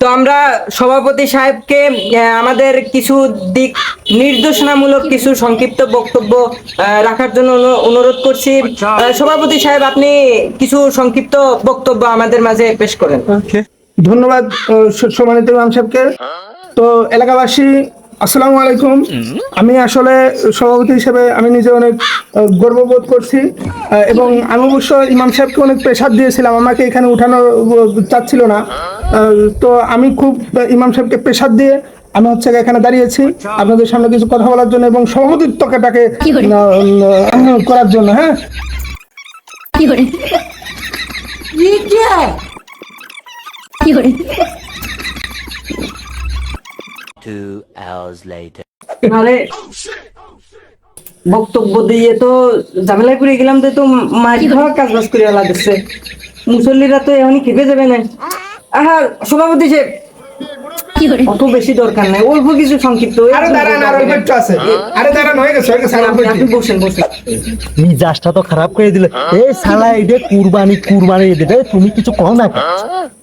তো আমরা সভাপতি সাহেবকে আমাদের কিছু দিক নির্দেশনামূলক কিছু সংক্ষিপ্ত বক্তব্য আহ, রাখার জন্য অনু- অনুরোধ করছি। সভাপতি সাহেব আপনি কিছু সংক্ষিপ্ত বক্তব্য আমাদের মাঝে পেশ করেন। ধন্যবাদ সম্মানিত ইমাম সাহেবকে। তো এলাকাবাসী আসসালামু আলাইকুম। আমি আসলে সভাপতি হিসেবে আমি নিজে অনেক গর্ববোধ করছি এবং আমি অবশ্য ইমাম সাহেবকে অনেক প্রেশার দিয়েছিলাম আমাকে এখানে উঠানো চাচ্ছিল না। আহ, তো আমি খুব ইমাম সাহেবকে প্রেশার দিয়ে আমি হচ্ছে এখানে দাঁড়িয়েছি আপনাদের সামনে কিছু কথা বলার জন্য এবং সভাপতিত্বটাকে করার জন্য হ্যাঁ? কি করে? কি করে? Two hours later. আরে বক্তব্য দিয়ে তো ঝামেলায় পড়ে গেলাম তো তো ধরা খাওয়া কাজ বাজ করে লাগছে মুসল্লিরা তো এমনই খেপে যাবে না আহা সভাপতি সাহেব করে অত বেশি দরকার নাই অল্প কিছু সংক্ষিপ্ত আরে দাঁড়ান আরও একটু আছে। আরে দাঁড়ান হয়ে গেছে হয়ে গেছে আপনি বসেন বসেন। মিজাজটা তো খারাপ করে দিলে। এই শালা কুরবানি কুরবানি তুমি কিছু কম না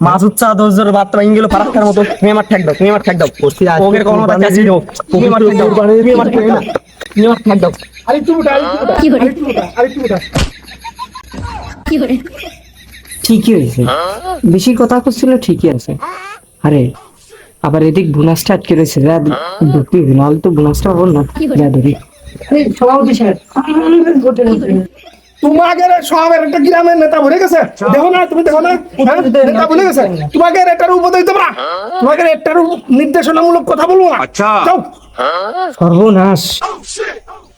মাসুদ চা দশ জোর বার্তা ভেঙে গেল ফারাক্কার মতো তুমি আমার ঠেক দাও তুমি আমার ঠেক দাও। ওকে কোনো কথা কাছে দাও তুমি আমার ঠেক দাও। তুমি আমার ঠেক দাও। তুমি আমার ঠেক দাও। উঠা, আরেকটু উঠা, কি করে? উঠা, আরেকটু উঠা। কি করে? ঠিকই হয়েছে। বেশি কথা করছিল ঠিকই আছে। আরে আবার এদিক বোনাসটা আটকে রয়েছে। যা ঢুকতে নাহলে তো বোনাসটা হব না? যা ধরি একটা গ্রামের নেতা ভরে গেছে? দেখো না তুমি দেখো না হ্যাঁ? নেতা ভুলে গেছে? তোমাকে এটার উপদেশ দেবো না তোমাকে এটার নির্দেশনামূলক কথা বলব না। যাও। সর্বনাশ।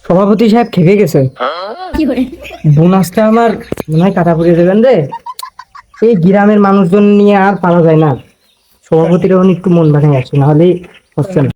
সভাপতি সাহেব খেপে গেছে। বোনাসটা আমার মনে হয় কাটা পড়ে দেবেন রে। এই গ্রামের মানুষজন নিয়ে আর পারা যায় না। সভাপতির একটু মন বানিয়ে আছে নাহলে হচ্ছে না।